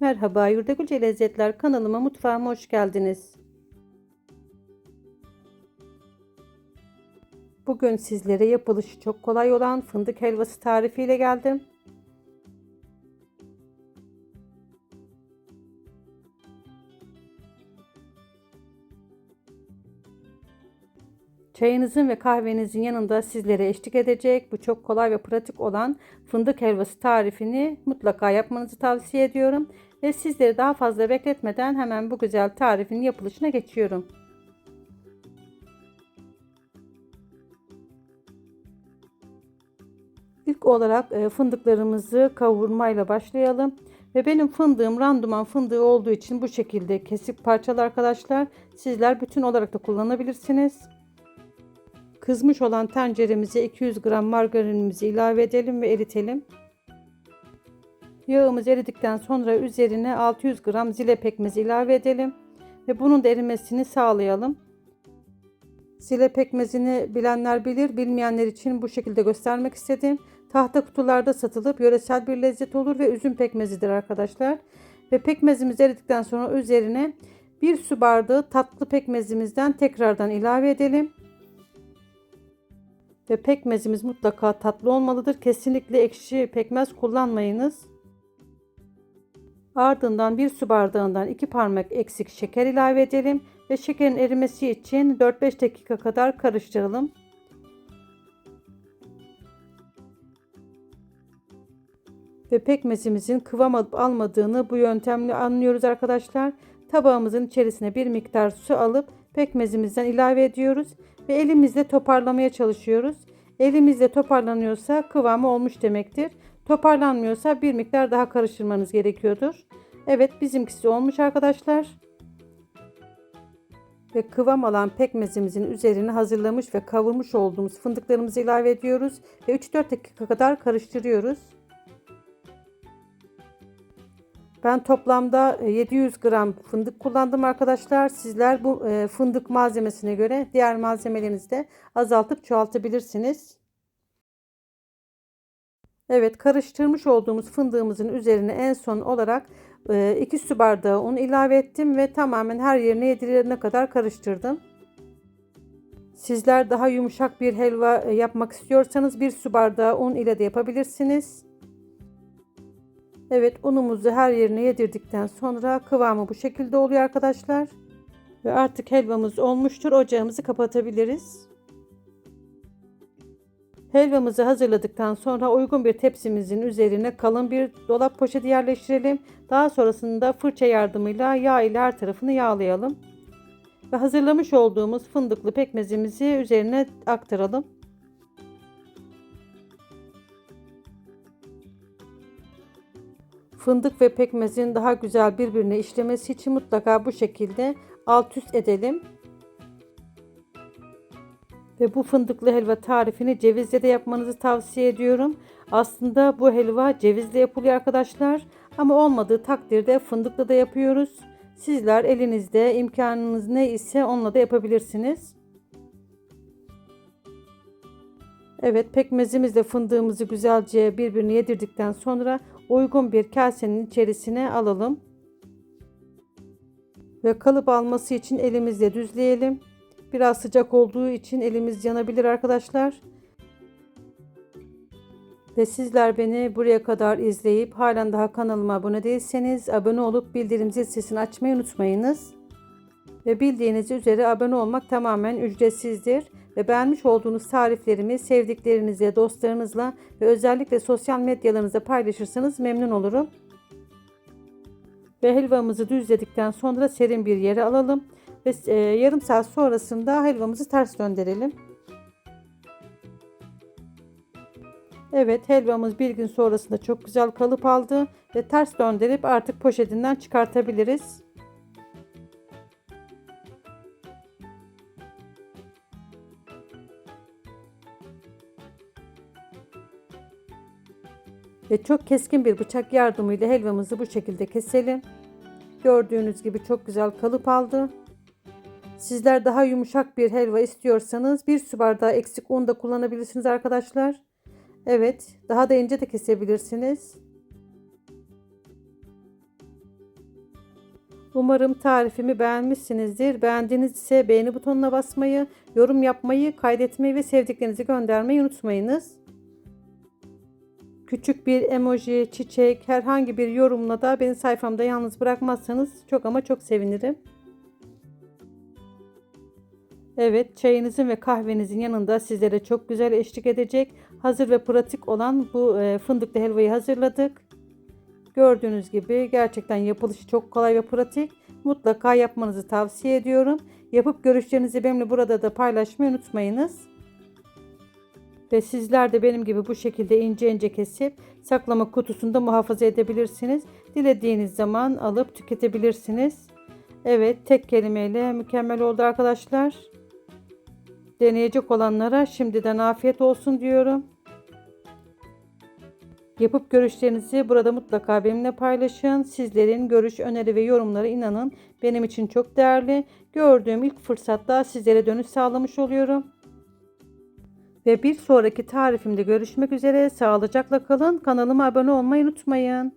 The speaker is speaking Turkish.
Merhaba Yurdagülce Lezzetler kanalıma mutfağıma hoş geldiniz. Bugün sizlere yapılışı çok kolay olan fındık helvası tarifiyle geldim. Çayınızın ve kahvenizin yanında sizlere eşlik edecek bu çok kolay ve pratik olan fındık helvası tarifini mutlaka yapmanızı tavsiye ediyorum. Ve sizleri daha fazla bekletmeden hemen bu güzel tarifin yapılışına geçiyorum. İlk olarak e, fındıklarımızı kavurmayla başlayalım. Ve benim fındığım randuman fındığı olduğu için bu şekilde kesik parçalı arkadaşlar. Sizler bütün olarak da kullanabilirsiniz. Kızmış olan tenceremize 200 gram margarinimizi ilave edelim ve eritelim. Yağımız eridikten sonra üzerine 600 gram zile pekmezi ilave edelim ve bunun da erimesini sağlayalım. Zile pekmezini bilenler bilir, bilmeyenler için bu şekilde göstermek istedim. Tahta kutularda satılıp yöresel bir lezzet olur ve üzüm pekmezidir arkadaşlar. Ve pekmezimiz eridikten sonra üzerine bir su bardağı tatlı pekmezimizden tekrardan ilave edelim. Ve pekmezimiz mutlaka tatlı olmalıdır. Kesinlikle ekşi pekmez kullanmayınız. Ardından bir su bardağından iki parmak eksik şeker ilave edelim ve şekerin erimesi için 4-5 dakika kadar karıştıralım. Ve pekmezimizin kıvam alıp almadığını bu yöntemle anlıyoruz arkadaşlar. Tabağımızın içerisine bir miktar su alıp pekmezimizden ilave ediyoruz ve elimizle toparlamaya çalışıyoruz. Elimizle toparlanıyorsa kıvamı olmuş demektir. Toparlanmıyorsa bir miktar daha karıştırmanız gerekiyordur. Evet bizimkisi olmuş arkadaşlar. Ve kıvam alan pekmezimizin üzerine hazırlamış ve kavurmuş olduğumuz fındıklarımızı ilave ediyoruz. Ve 3-4 dakika kadar karıştırıyoruz. Ben toplamda 700 e, gram fındık kullandım arkadaşlar. Sizler bu e, fındık malzemesine göre diğer malzemelerinizi de azaltıp çoğaltabilirsiniz. Evet karıştırmış olduğumuz fındığımızın üzerine en son olarak 2 e, su bardağı un ilave ettim ve tamamen her yerine yedirene kadar karıştırdım. Sizler daha yumuşak bir helva yapmak istiyorsanız 1 su bardağı un ile de yapabilirsiniz. Evet unumuzu her yerine yedirdikten sonra kıvamı bu şekilde oluyor arkadaşlar. Ve artık helvamız olmuştur. Ocağımızı kapatabiliriz. Helvamızı hazırladıktan sonra uygun bir tepsimizin üzerine kalın bir dolap poşeti yerleştirelim. Daha sonrasında fırça yardımıyla yağ ile her tarafını yağlayalım. Ve hazırlamış olduğumuz fındıklı pekmezimizi üzerine aktaralım. Fındık ve pekmezin daha güzel birbirine işlemesi için mutlaka bu şekilde alt üst edelim. Ve bu fındıklı helva tarifini cevizle de yapmanızı tavsiye ediyorum. Aslında bu helva cevizle yapılıyor arkadaşlar. Ama olmadığı takdirde fındıkla da yapıyoruz. Sizler elinizde imkanınız ne ise onunla da yapabilirsiniz. Evet pekmezimizle fındığımızı güzelce birbirine yedirdikten sonra uygun bir kasenin içerisine alalım. Ve kalıp alması için elimizle düzleyelim. Biraz sıcak olduğu için elimiz yanabilir arkadaşlar. Ve sizler beni buraya kadar izleyip halen daha kanalıma abone değilseniz abone olup bildirim zil sesini açmayı unutmayınız. Ve bildiğiniz üzere abone olmak tamamen ücretsizdir ve beğenmiş olduğunuz tariflerimi sevdiklerinizle, dostlarınızla ve özellikle sosyal medyalarınızda paylaşırsanız memnun olurum. Ve helvamızı düzledikten sonra serin bir yere alalım ve e, yarım saat sonrasında helvamızı ters döndürelim. Evet helvamız bir gün sonrasında çok güzel kalıp aldı ve ters döndürüp artık poşetinden çıkartabiliriz. Ve çok keskin bir bıçak yardımıyla helvamızı bu şekilde keselim. Gördüğünüz gibi çok güzel kalıp aldı. Sizler daha yumuşak bir helva istiyorsanız bir su bardağı eksik un da kullanabilirsiniz arkadaşlar. Evet daha da ince de kesebilirsiniz. Umarım tarifimi beğenmişsinizdir. Beğendiğiniz ise beğeni butonuna basmayı, yorum yapmayı, kaydetmeyi ve sevdiklerinizi göndermeyi unutmayınız. Küçük bir emoji, çiçek, herhangi bir yorumla da beni sayfamda yalnız bırakmazsanız çok ama çok sevinirim. Evet, çayınızın ve kahvenizin yanında sizlere çok güzel eşlik edecek hazır ve pratik olan bu e, fındıklı helvayı hazırladık. Gördüğünüz gibi gerçekten yapılışı çok kolay ve pratik. Mutlaka yapmanızı tavsiye ediyorum. Yapıp görüşlerinizi benimle burada da paylaşmayı unutmayınız. Ve sizler de benim gibi bu şekilde ince ince kesip saklama kutusunda muhafaza edebilirsiniz. Dilediğiniz zaman alıp tüketebilirsiniz. Evet tek kelimeyle mükemmel oldu arkadaşlar. Deneyecek olanlara şimdiden afiyet olsun diyorum. Yapıp görüşlerinizi burada mutlaka benimle paylaşın. Sizlerin görüş, öneri ve yorumları inanın benim için çok değerli. Gördüğüm ilk fırsatta sizlere dönüş sağlamış oluyorum. Ve bir sonraki tarifimde görüşmek üzere. Sağlıcakla kalın. Kanalıma abone olmayı unutmayın.